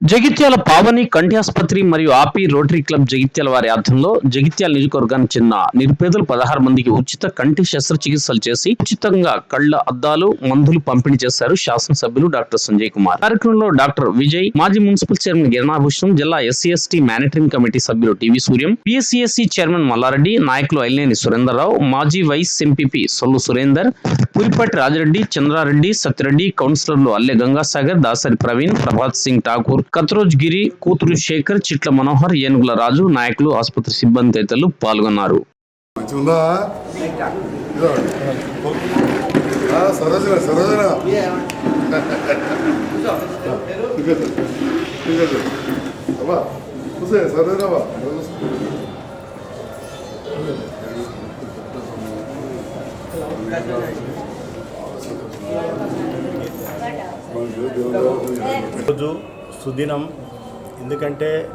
జగిత్యాల పావని కంటి ఆసుపత్రి మరియు ఆపి రోటరీ క్లబ్ జగిత్యాల వారి ఆధ్వర్యంలో జగిత్యాల నియోజకవర్గానికి చెందిన నిరుపేదలు పదహారు మందికి ఉచిత కంటి శస్త్రచికిత్సలు చేసి ఉచితంగా కళ్ళ అద్దాలు మందులు పంపిణీ చేశారు శాసనసభ్యులు డాక్టర్ సంజయ్ కుమార్. కార్యక్రమంలో డాక్టర్ విజయ్ మాజీ మున్సిపల్ చైర్మన్ గిరణాభూషణం జిల్లా ఎస్సీ ఎస్టీ మానిటరింగ్ కమిటీ సభ్యులు T V Suryam PSCSC chairman Mallareddy నాయకులు ఐలేని సురేందర్రావు మాజీ వైస్ ఎంపీపీ సొల్లు సురేందర్ పురిపాటి రాజరెడ్డి చంద్రారెడ్డి సత్యరెడ్డి కౌన్సిలర్లు అల్లె గంగాసాగర్ దాసరి ప్రవీణ్ ప్రభాత్ సింగ్ ఠాకూర్ కత్రోజ్ గిరి కూతురు శేఖర్ చిట్ల మనోహర్ ఏనుగుల రాజు నాయకులు ఆసుపత్రి సిబ్బంది తదితరులు పాల్గొన్నారు. రోజు సుదినం. ఎందుకంటే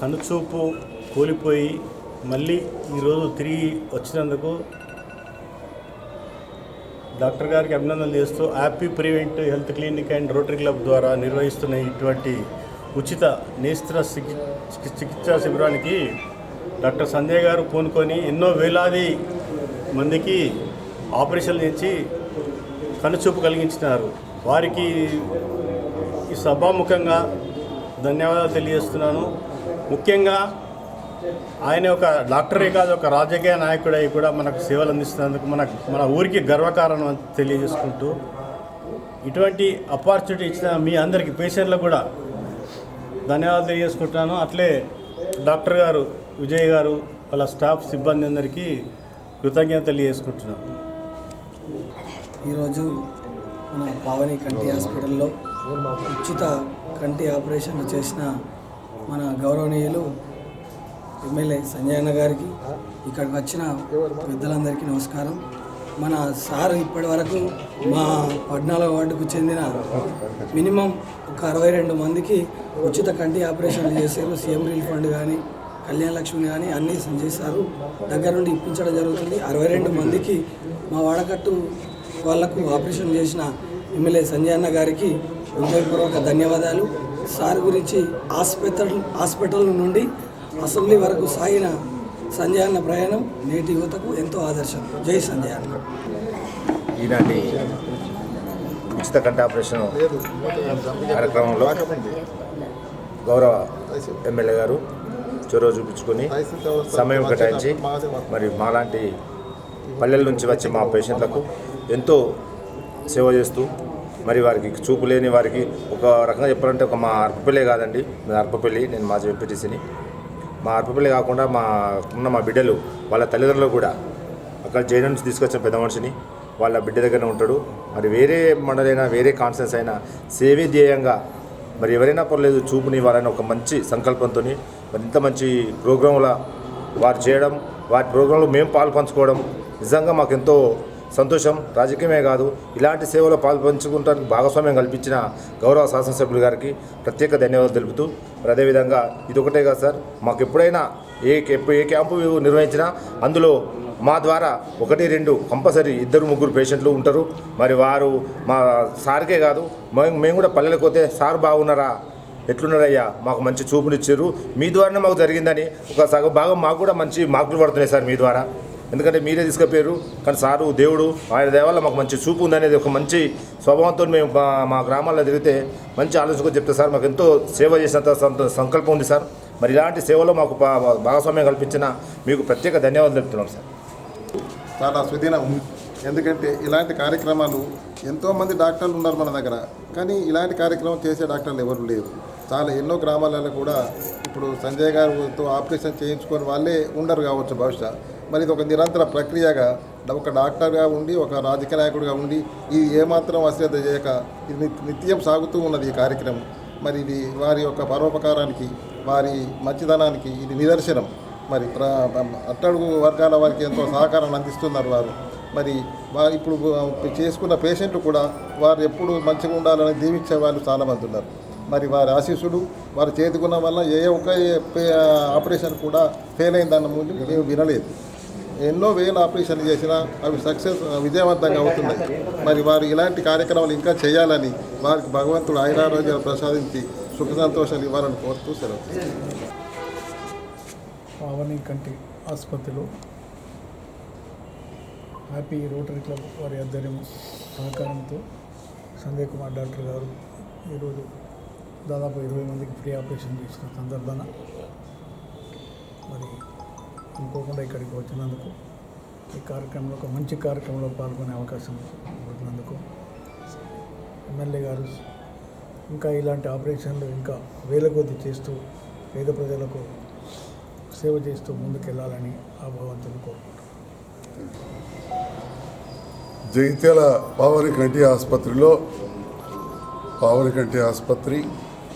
కనుచూపు కోల్పోయి మళ్ళీ ఈరోజు తిరిగి వచ్చినందుకు డాక్టర్ గారికి అభినందనలు చేస్తూ happy prevent health clinic and rotary club ద్వారా నిర్వహిస్తున్న ఇటువంటి ఉచిత నేస్త్ర చికి- చికిత్సా శిబిరానికి డాక్టర్ సంజయ్ గారు పూనుకొని ఎన్నో వేలాది మందికి ఆపరేషన్లు చేసి కనుచూపు కలిగించినారు. వారికి సభాముఖంగా ధన్యవాదాలు తెలియజేస్తున్నాను. ముఖ్యంగా ఆయన ఒక డాక్టరే కాదు ఒక రాజకీయ నాయకుడై కూడా మనకు సేవలు అందిస్తున్నందుకు మన మన ఊరికి గర్వకారణం అని తెలియజేసుకుంటూ ఇటువంటి ఆపర్చునిటీ ఇచ్చిన మీ అందరికీ పేషెంట్లకు కూడా ధన్యవాదాలు తెలియజేసుకుంటున్నాను. అట్లే డాక్టర్ గారు విజయ్ గారు వాళ్ళ స్టాఫ్ సిబ్బంది అందరికీ కృతజ్ఞత తెలియజేసుకుంటున్నాను. ఈరోజు మన పావని కంటి హాస్పిటల్లో ఉచిత కంటి ఆపరేషన్ చేసిన మన గౌరవనీయులు ఎమ్మెల్యే సంజయ్ అన్న గారికి ఇక్కడికి వచ్చిన పెద్దలందరికీ నమస్కారం. మన సార్ ఇప్పటి వరకు మా పద్నాలుగు వార్డుకు చెందిన మినిమం ఒక అరవై రెండు మందికి ఉచిత కంటి ఆపరేషన్లు చేశారు. సీఎం రిలీఫ్ ఫండ్ కానీ కళ్యాణ లక్ష్మి కానీ అన్నీ చేశారు. దగ్గర నుండి ఇప్పించడం జరుగుతుంది. అరవై రెండు మందికి మా వాడకట్టు వాళ్ళకు ఆపరేషన్ చేసిన ఎమ్మెల్యే సంజయ్ అన్న గారికి హృదయపూర్వక ధన్యవాదాలు. సార్ గురించి హాస్పిటల్ హాస్పిటల్ నుండి అసెంబ్లీ వరకు సాగిన సంజయ్ అన్న ప్రయాణం నేటి యువతకు ఎంతో ఆదర్శం. జై సంజయ్ అన్న. ఈనాటి ఉచిత కంటి ఆపరేషన్ కార్యక్రమంలో గౌరవ ఎమ్మెల్యే గారు చొరవ చూపించుకొని సమయం కేటాయించి మరి మాలాంటి పల్లెల నుంచి వచ్చే మా పేషెంట్లకు ఎంతో సేవ చేస్తూ మరి వారికి చూపు లేని వారికి ఒక రకంగా చెప్పాలంటే ఒక మా అర్పపల్లి కాదండి మా అర్పపల్లి నేను మాజీ ఎంపీటీసీని. మా అర్పపల్లి కాకుండా మా ఉన్న మా బిడ్డలు వాళ్ళ తల్లిదండ్రులు కూడా అక్కడ జైలు నుంచి తీసుకొచ్చిన పెద్ద మనిషిని వాళ్ళ బిడ్డ దగ్గర ఉంటాడు. మరి వేరే మండలైనా వేరే కాన్ఫరెన్స్ అయినా సేవే ధ్యేయంగా మరి ఎవరైనా పర్లేదు చూపుని వాళ్ళని ఒక మంచి సంకల్పంతో మరి ఇంత మంచి ప్రోగ్రాంల వారు చేయడం వారి ప్రోగ్రాంలో మేము పాలు పంచుకోవడం నిజంగా మాకు ఎంతో సంతోషం రాజకీయమే కాదు ఇలాంటి సేవలో పాల్పంచుకుంటానికి భాగస్వామ్యం కల్పించిన గౌరవ శాసనసభ్యులు గారికి ప్రత్యేక ధన్యవాదాలు తెలుపుతూ మరి అదేవిధంగా ఇది ఒకటే కాదు సార్ మాకు ఎప్పుడైనా ఏ ఏ క్యాంపు నిర్వహించినా అందులో మా ద్వారా ఒకటి రెండు కంపల్సరీ ఇద్దరు ముగ్గురు పేషెంట్లు ఉంటారు. మరి వారు మా సార్కే కాదు మేము కూడా పల్లెలకు పోతే సార్ బాగున్నారా? ఎట్లున్నారయ్యా? మాకు మంచి చూపునిచ్చారు. మీ ద్వారానే మాకు జరిగిందని ఒక సగం భాగం మాకు కూడా మంచి మార్కులు పడుతున్నాయి సార్ మీ ద్వారా. ఎందుకంటే మీరే తీసుకుపోయారు. కానీ సారు దేవుడు ఆయన దేవాల మాకు మంచి చూపు ఉందనేది ఒక మంచి స్వభావంతో మేము మా మా గ్రామాల్లో తిరిగితే మంచి ఆలోచనకు చెప్తే సార్ మాకు ఎంతో సేవ చేసినంత సంత- సంకల్పం ఉంది సార్. మరి ఇలాంటి సేవలో మాకు భాగస్వామ్యం కల్పించిన మీకు ప్రత్యేక ధన్యవాదాలు చెప్తున్నాం సార్. చాలా సుదినం ఎందుకంటే ఇలాంటి కార్యక్రమాలు ఎంతోమంది డాక్టర్లు ఉన్నారు మన దగ్గర. కానీ ఇలాంటి కార్యక్రమం చేసే డాక్టర్లు ఎవరు లేరు. చాలా ఎన్నో గ్రామాలలో కూడా ఇప్పుడు సంజయ్ గారితో ఆపరేషన్ చేయించుకొని వాళ్ళే ఉండరు కావచ్చు బహుశా. మరి ఇది ఒక నిరంతర ప్రక్రియగా ఒక డాక్టర్గా ఉండి ఒక రాజకీయ నాయకుడిగా ఉండి ఇది ఏమాత్రం అశ్రద్ధ చేయక ఇది నిత్యం సాగుతూ ఉన్నది ఈ కార్యక్రమం. మరి ఇది వారి యొక్క పరోపకారానికి వారి మంచితనానికి ఇది నిదర్శనం. మరి ప్ర అట్టడుగు వర్గాల వారికి ఎంతో సహకారాన్ని అందిస్తున్నారు వారు. మరి వారు ఇప్పుడు చేసుకున్న పేషెంట్లు కూడా వారు ఎప్పుడు మంచిగా ఉండాలని దీవించే వాళ్ళు చాలామంది ఉన్నారు. మరి వారి ఆశీస్సులు వారు చేతికున్న వల్ల ఏ ఒక్క ఆపరేషన్ కూడా ఫెయిల్ అయిందన్న ముందు మేము వినలేదు. ఎన్నో వేల ఆపరేషన్లు చేసినా అవి సక్సెస్ విజయవంతంగా అవుతున్నాయి. మరి వారు ఇలాంటి కార్యక్రమాలు ఇంకా చేయాలని వారికి భగవంతుడు ఆయురారోగ్యాలు ప్రసాదించి సుఖ సంతోషాలు ఇవ్వాలని కోరుతూ సెలవు. పావని కంటి ఆసుపత్రిలో హ్యాపీ రోటరీ క్లబ్ వారి ఆధ్వర్యం సహకారంతో సంజయ్ కుమార్ డాక్టర్ గారు ఈరోజు దాదాపు ఇరవై మందికి ఫ్రీ ఆపరేషన్ చేసిన సందర్భాన మరి అనుకోకుండా ఇక్కడికి వచ్చినందుకు ఈ కార్యక్రమంలో ఒక మంచి కార్యక్రమంలో పాల్గొనే అవకాశం దొరికినందుకు ఎమ్మెల్యే గారు ఇంకా ఇలాంటి ఆపరేషన్లు ఇంకా వేల కొద్ది చేస్తూ పేద ప్రజలకు సేవ చేస్తూ ముందుకెళ్ళాలని ఆ భగవంతుని కోరుకుంటున్నాను. జగిత్యాల పావనికంటి ఆసుపత్రిలో పావనికంటి ఆసుపత్రి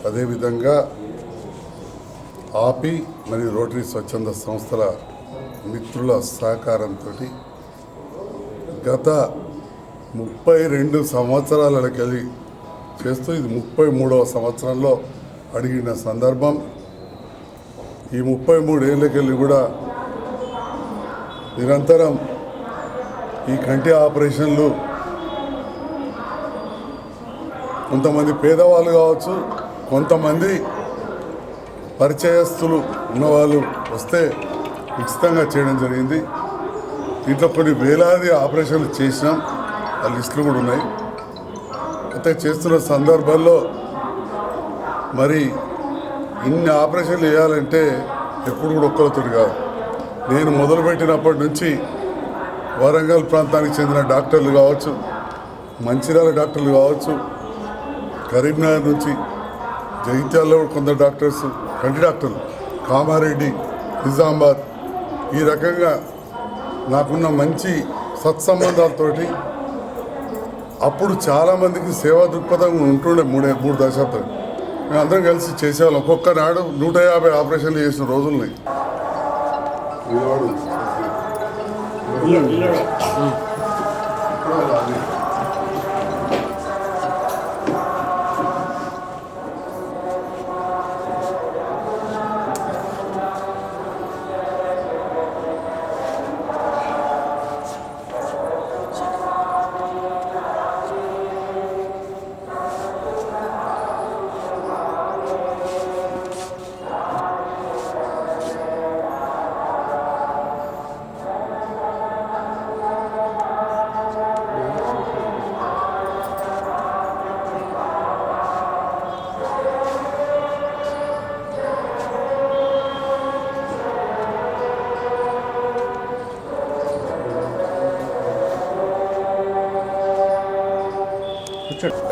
అదేవిధంగా ఆపి మరియు రోటరీ స్వచ్ఛంద సంస్థల మిత్రుల సహకారంతో గత ముప్పై రెండు సంవత్సరాలకెళ్ళి చేస్తూ ఇది ముప్పై మూడవ సంవత్సరంలో అడిగిన సందర్భం. ఈ ముప్పై మూడేళ్ళకెళ్ళి కూడా నిరంతరం ఈ కంటి ఆపరేషన్లు కొంతమంది పేదవాళ్ళు కావచ్చు కొంతమంది పరిచయస్తులు ఉన్నవాళ్ళు వస్తే ఉచితంగా చేయడం జరిగింది. దీంట్లో కొన్ని వేలాది ఆపరేషన్లు చేసినాం. ఆ లిస్టులు కూడా ఉన్నాయి. అయితే చేస్తున్న సందర్భాల్లో మరి ఇన్ని ఆపరేషన్లు చేయాలంటే ఎప్పుడు కూడా ఒక్కరితో కాదు. నేను మొదలుపెట్టినప్పటి నుంచి వరంగల్ ప్రాంతానికి చెందిన డాక్టర్లు కావచ్చు మంచిర్యాల డాక్టర్లు కావచ్చు కరీంనగర్ నుంచి జగిత్యాలలో కొందరు డాక్టర్స్ కంటి డాక్టర్లు కామారెడ్డి నిజామాబాద్ ఈ రకంగా నాకున్న మంచి సత్సంబంధాలతోటి అప్పుడు చాలామందికి సేవా దృక్పథం ఉంటుండే మూడే మూడు దశాబ్దాలు. మేము అందరం కలిసి చేసేవాళ్ళం. ఒక్కొక్క నాడు నూట యాభై ఆపరేషన్లు చేసిన రోజులున్నాయి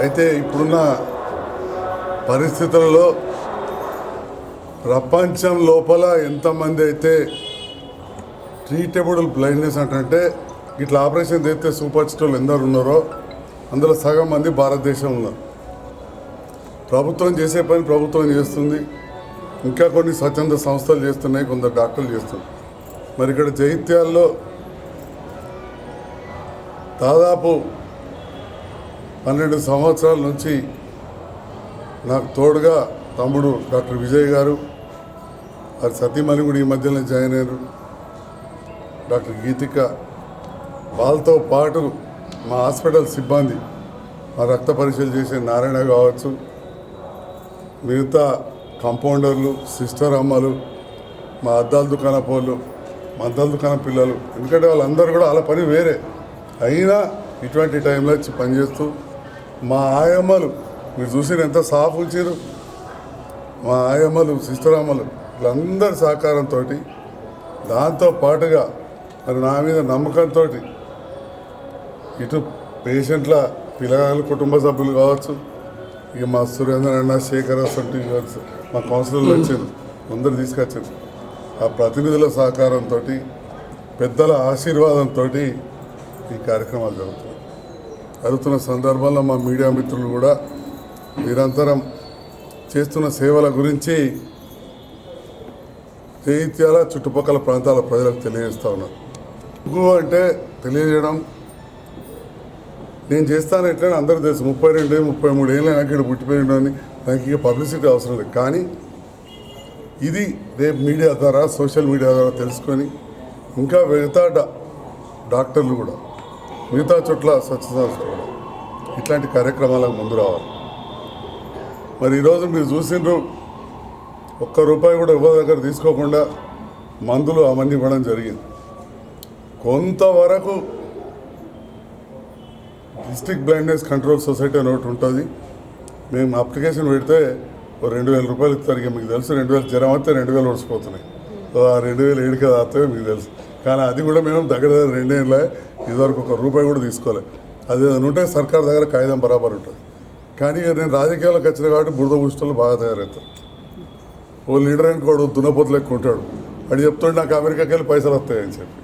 అయితే ఇప్పుడున్న పరిస్థితులలో ప్రపంచం లోపల ఎంతమంది అయితే ట్రీటబుల్ బ్లైండ్నెస్ అంటే ఇట్లా ఆపరేషన్ చేస్తే సూపర్ స్టోర్లు ఎందరు ఉన్నారో అందులో సగం మంది భారతదేశం ఉన్నారు ప్రభుత్వం చేసే పని ప్రభుత్వం చేస్తుంది. ఇంకా కొన్ని స్వచ్ఛంద సంస్థలు చేస్తున్నాయి కొందరు డాక్టర్లు చేస్తున్నారు. మరి ఇక్కడ జైత్యాల్లో దాదాపు పన్నెండు సంవత్సరాల నుంచి నాకు తోడుగా తమ్ముడు డాక్టర్ విజయ్ గారు వారి సతీమణి కూడా ఈ మధ్యలో జాయిన్ అయ్యారు. డాక్టర్ గీతిక వాళ్ళతో పాటు మా హాస్పిటల్ సిబ్బంది మా రక్త పరీక్షలు చేసే నారాయణ కావచ్చు మిగతా కాంపౌండర్లు సిస్టర్ అమ్మలు మా అద్దాల దుకాణపోళ్ళు మా అద్దాల దుకాణ పిల్లలు ఎందుకంటే వాళ్ళందరూ కూడా వాళ్ళ పని వేరే. అయినా ఇటువంటి టైంలో వచ్చి పనిచేస్తూ మా ఆయమ్మలు. మీరు చూసిన ఎంత సాఫ్ ఉంచారు మా ఆయమ్మలు సిస్టర్ అమ్మలు వీళ్ళందరి సహకారంతో దాంతో పాటుగా మరి నా మీద నమ్మకంతో ఇటు పేషెంట్ల పిల్లగాళ్ళ కుటుంబ సభ్యులు కావచ్చు ఇక మా సురేంద్ర అన్న శేఖర్ అసంటి కావచ్చు మా కౌన్సిలర్లు వచ్చారు అందరు తీసుకొచ్చారు ఆ ప్రతినిధుల సహకారంతో పెద్దల ఆశీర్వాదంతో ఈ కార్యక్రమాలు జరుగుతాయి జరుగుతున్న సందర్భంలో మా మీడియా మిత్రులు కూడా నిరంతరం చేస్తున్న సేవల గురించి జైత్యాల చుట్టుపక్కల ప్రాంతాల ప్రజలకు తెలియజేస్తా ఉన్నాను అంటే తెలియజేయడం నేను చేస్తాను ఎట్లా అందరూ తెలుసు ముప్పై రెండు ముప్పై మూడు ఏళ్ళు నాకు ఇక్కడ పుట్టిపోయిన అని నాకు ఇక పబ్లిసిటీ అవసరం లేదు. కానీ ఇది రేపు మీడియా ద్వారా సోషల్ మీడియా ద్వారా తెలుసుకొని ఇంకా మిగతా డా- డాక్టర్లు కూడా మిగతా చోట్ల స్వచ్ఛత ఇట్లాంటి కార్యక్రమాలకు ముందు రావాలి. మరి ఈరోజు మీరు చూసిండ్రు ఒక్క రూపాయి కూడా ఎవరి దగ్గర తీసుకోకుండా మందులు అవన్నీ ఇవ్వడం జరిగింది. కొంతవరకు డిస్ట్రిక్ట్ బ్లైండ్నెస్ కంట్రోల్ సొసైటీ అని ఒకటి ఉంటుంది. మేము అప్లికేషన్ పెడితే ఓ రెండు వేల రూపాయలు ఇస్తారు. ఇక మీకు తెలుసు రెండు వేలు జ్వరం వస్తే రెండు వేలు ఒడిసిపోతున్నాయి సో ఆ రెండు వేలు ఏడుకే దాస్తే మీకు తెలుసు. కానీ అది కూడా మేము దగ్గర దగ్గర రెండేళ్ళ ఇదివరకు ఒక రూపాయి కూడా తీసుకోలే. అది ఉంటే సర్కార్ దగ్గర కాగితం బరాబర్ ఉంటుంది. కానీ నేను రాజకీయాలకు వచ్చిన కాబట్టి బురద పుష్టలు బాగా తయారవుతారు. ఓ లీడర్ అనుకోడు దున్నపోతులు దున్నపోతు లెక్క ఉంటాడు. వాడు చెప్తుంటే నాకు అమెరికాకి వెళ్ళి పైసలు వస్తాయని చెప్పి.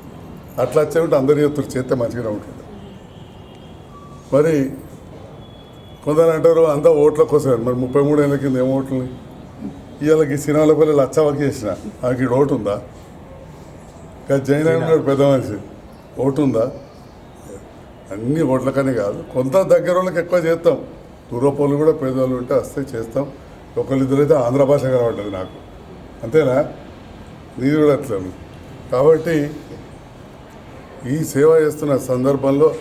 అట్లా వచ్చే ఉంటే అందరు చెప్తారు చేస్తే మంచిగానే ఉంటుంది. మరి కొందరు అంటారు అంతా ఓట్ల కోసం మరి ముప్పై మూడు ఏళ్ళ కింద ఏం ఓట్లని? ఇవాళకి సినిమాలపల్లి లచ్చ లచ్చవకి చేసిన. ఆకి ఇక్కడ ఓటు ఉందా? ఇంకా జైన్ అని పెద్ద మనిషి. ఓటు ఉందా? అన్ని ఓట్లకనే కాదు కొంత దగ్గర వాళ్ళకి ఎక్కువ చేస్తాం. దూరపోళ్ళు కూడా పేదవాళ్ళు ఉంటే వస్తే చేస్తాం. ఒకళ్ళిద్దరైతే ఆంధ్ర భాష కనబడ్డది నాకు. అంతేనా? నీది కూడా అట్లను. కాబట్టి ఈ సేవ చేస్తున్న సందర్భంలో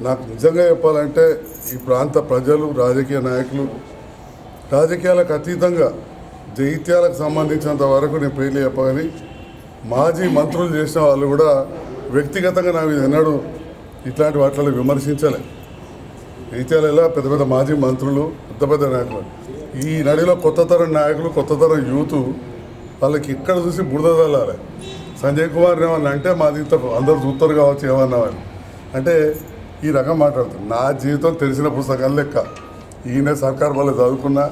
నాకు నిజంగా చెప్పాలంటే ఈ ప్రాంత ప్రజలు రాజకీయ నాయకులు రాజకీయాలకు అతీతంగా జైత్యాలకు సంబంధించినంత వరకు నేను పేర్లు చెప్పగాని మాజీ మంత్రులు చేసిన వాళ్ళు కూడా వ్యక్తిగతంగా నా మీద ఎన్నడూ ఇట్లాంటి వాటిలో విమర్శించలే. జైత్యాలలో పెద్ద పెద్ద మాజీ మంత్రులు పెద్ద పెద్ద నాయకులు. ఈ నడిలో కొత్త తరం నాయకులు కొత్త తరం యూత్ వాళ్ళకి ఇక్కడ చూసి బురద చల్లాలి సంజయ్ కుమార్ ఏమన్నా అంటే మా జీవితం అందరు చూస్తారు కావచ్చు ఏమన్నా అని. అంటే ఈ రకం మాట్లాడుతారు నా జీవితం తెలిసిన పుస్తకాలు లెక్క. ఈయన సర్కార్ వాళ్ళు చదువుకున్నా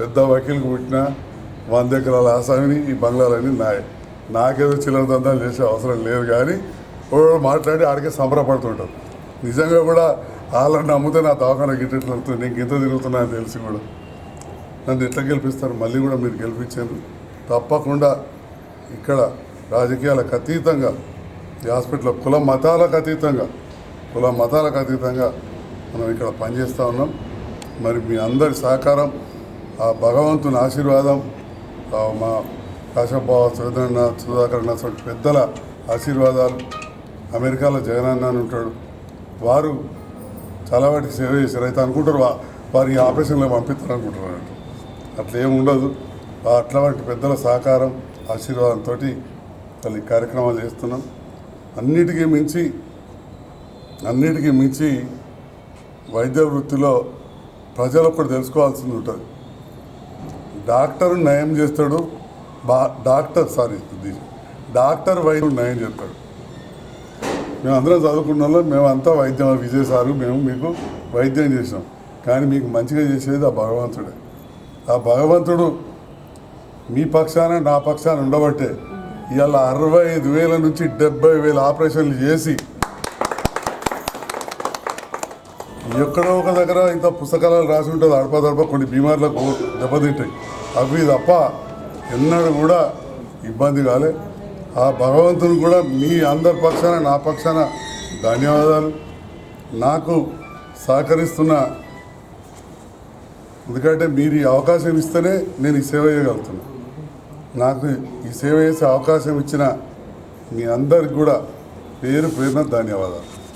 పెద్ద వకీల్కి పుట్టిన వంద ఎకరాల ఆసామిని ఈ బంగ్లాలన్నీ నాయ. నాకేదో చిల్లర దందాలు చేసే అవసరం లేదు కానీ మాట్లాడి ఆడికే సంబరపడుతుంటారు. నిజంగా కూడా వాళ్ళని నమ్మితే నా దవాఖాన గిట్టెట్లు వెళ్తుంది నేను గింత తిరుగుతున్నా అని తెలిసి కూడా. నన్ను ఎట్లా గెలిపిస్తారు? మళ్ళీ కూడా మీరు గెలిపించారు. తప్పకుండా ఇక్కడ రాజకీయాలకు అతీతంగా ఈ హాస్పిటల్ కుల మతాలకు అతీతంగా కుల మతాలకు అతీతంగా మనం ఇక్కడ పనిచేస్తూ ఉన్నాం. మరి మీ అందరి సహకారం ఆ భగవంతుని ఆశీర్వాదం మా కాశబావ సురేంద్రనాథ్ సుధాకర్ నాథ్ పెద్దల ఆశీర్వాదాలు అమెరికాలో జగనన్న అని ఉంటాడు. వారు చాలా వాటికి సేవ చేశారు. అయితే అనుకుంటారు వా- ఈ ఆపరేషన్లో పంపిస్తారు అనుకుంటారు అట్లా ఏమి ఉండదు. అట్లా వంటి పెద్దల సహకారం ఆశీర్వాదంతో వాళ్ళు ఈ కార్యక్రమాలు చేస్తున్నాం. అన్నిటికీ మించి అన్నిటికీ మించి వైద్య వృత్తిలో ప్రజలు ఒకటి తెలుసుకోవాల్సింది ఉంటుంది. డాక్టర్ నయం చేస్తాడు. బా డాక్టర్ సారీ డాక్టర్ వైద్యుడు నయం చేస్తాడు. మేము అందరం చదువుకున్న వాళ్ళం మేమంతా వైద్యం విజయ్ సారు మేము మీకు వైద్యం చేసాం కానీ మీకు మంచిగా చేసేది ఆ భగవంతుడే. ఆ భగవంతుడు మీ పక్షాన నా పక్షాన ఉండబట్టే ఇవాళ అరవై ఐదు వేల నుంచి డెబ్బై వేల ఆపరేషన్లు చేసి ఎక్కడో ఒక దగ్గర ఇంత పుస్తకాలు రాసి ఉంటుంది అడపదడప కొన్ని బీమార్లకు దెబ్బతింటాయి. అవి తప్ప ఎన్నడూ కూడా ఇబ్బంది కాలే. ఆ భగవంతుని కూడా మీ అందరి పక్షాన నా పక్షాన ధన్యవాదాలు. నాకు సహకరిస్తున్న ఎందుకంటే మీరు ఈ అవకాశం ఇస్తేనే నేను ఈ సేవ చేయగలుగుతున్నాను నాకు ఈ సేవ చేసే అవకాశం ఇచ్చిన మీ అందరికి కూడా పేరు పేరున ధన్యవాదాలు.